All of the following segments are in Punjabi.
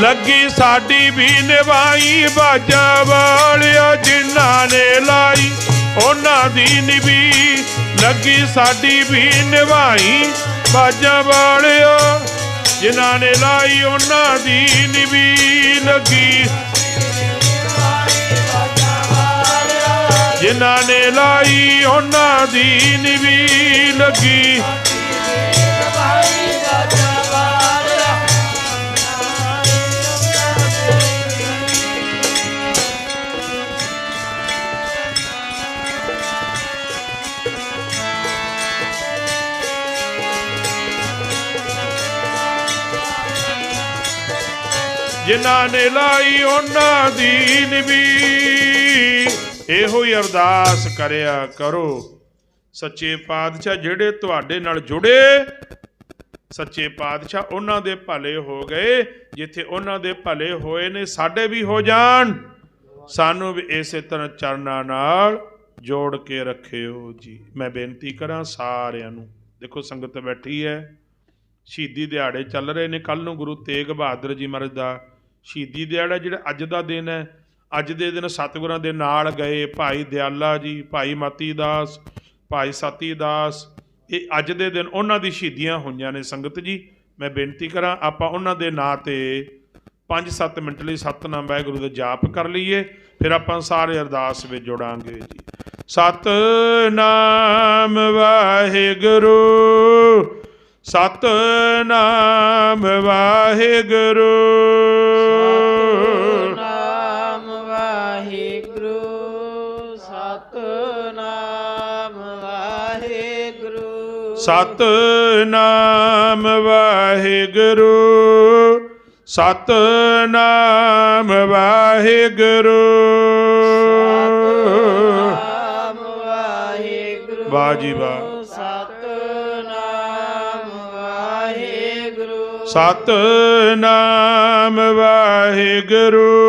ਲੱਗੀ ਸਾਡੀ ਵੀ ਨਿਭਾਈ, ਬਾਜਾ ਵਾਲਿਓ ਜਿਨ੍ਹਾਂ ਨੇ ਲਾਈ, ਉਹਨਾਂ ਦੀ ਨਿਭੀ। ਲੱਗੀ ਸਾਡੀ ਵੀ ਨਿਭਾਈ, ਬਾਜਾ ਵਾਲਿਆ ਜਿਨ੍ਹਾਂ ਨੇ ਲਾਈ, ਉਹਨਾਂ ਦੀ ਨਿਭੀ। ਲੱਗੀ ਜਿਨ੍ਹਾਂ ਨੇ ਲਾਈ, ਉਹਨਾਂ ਦੀ ਨਿਭੀ। ਲੱਗੀ ਜਿਨ੍ਹਾਂ ਨੇ ਲਾਈ ਉਹਨਾਂ ਦੀ ਨਿਭੀ ਇਹੋ ਹੀ ਅਰਦਾਸ ਕਰਿਆ ਕਰੋ। ਸੱਚੇ ਪਾਤਸ਼ਾਹ ਜਿਹੜੇ ਤੁਹਾਡੇ ਨਾਲ ਜੁੜੇ, ਸੱਚੇ ਪਾਤਸ਼ਾਹ ਉਹਨਾਂ ਦੇ ਭਲੇ ਹੋ ਗਏ। ਜਿੱਥੇ ਉਹਨਾਂ ਦੇ ਭਲੇ ਹੋਏ ਨੇ, ਸਾਡੇ ਵੀ ਹੋ ਜਾਣ। ਸਾਨੂੰ ਵੀ ਇਸੇ ਤਰ੍ਹਾਂ ਚਰਨਾਂ ਨਾਲ ਜੋੜ ਕੇ ਰੱਖਿਓ ਜੀ। ਮੈਂ ਬੇਨਤੀ ਕਰਾਂ ਸਾਰਿਆਂ ਨੂੰ। ਦੇਖੋ, ਸੰਗਤ ਬੈਠੀ ਹੈ। ਸ਼ਹੀਦੀ ਦਿਹਾੜੇ ਚੱਲ ਰਹੇ ਨੇ। ਕੱਲ ਨੂੰ ਗੁਰੂ ਤੇਗ ਬਹਾਦਰ ਜੀ ਮਹਾਰਾਜ ਦਾ ਸ਼ਹੀਦੀ ਦਿਹਾੜਾ ਜਿਹੜਾ ਅੱਜ ਦਾ ਦਿਨ ਹੈ, ਅੱਜ ਦੇ ਦਿਨ ਸਤਿਗੁਰਾਂ ਦੇ ਨਾਲ ਗਏ ਭਾਈ ਦਿਆਲਾ ਜੀ, ਭਾਈ ਮਤੀ ਦਾਸ, ਭਾਈ ਸਤੀ ਦਾਸ। ਇਹ ਅੱਜ ਦੇ ਦਿਨ ਉਹਨਾਂ ਦੀ ਸ਼ਹੀਦੀਆਂ ਹੋਈਆਂ ਨੇ। ਸੰਗਤ ਜੀ, ਮੈਂ ਬੇਨਤੀ ਕਰਾਂ, ਆਪਾਂ ਉਹਨਾਂ ਦੇ ਨਾਂ ਤੇ 5-7 ਮਿੰਟ ਲਈ ਸਤਨਾਮ ਵਾਹਿਗੁਰੂ ਦਾ ਜਾਪ ਕਰ ਲਈਏ, ਫਿਰ ਆਪਾਂ ਸਾਰੇ ਅਰਦਾਸ ਵਿੱਚ ਜੁੜਾਂਗੇ ਜੀ। ਸਤਨਾਮ ਵਾਹਿਗੁਰੂ ਸਤਨਾਮ ਵਾਹਿਗੁਰੂ। ਸਤਨਾਮ ਵਾਹਿਗੁਰੂ। ਸਤਨਾਮ ਵਾਹਿਗੁਰੂ। ਸਤਨਾਮ ਵਾਹਿਗੁਰੂ। ਵਾਹਿਗੁਰੂ। ਵਾਹ ਜੀ ਵਾਹ। ਸਤਨਾਮ ਵਾਹਿਗੁਰੂ। ਸਤਨਾਮ ਵਾਹਿਗੁਰੂ।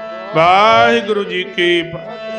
ਵਾਹਿਗੁਰੂ ਜੀ ਕੀ ਫਤਿਹ।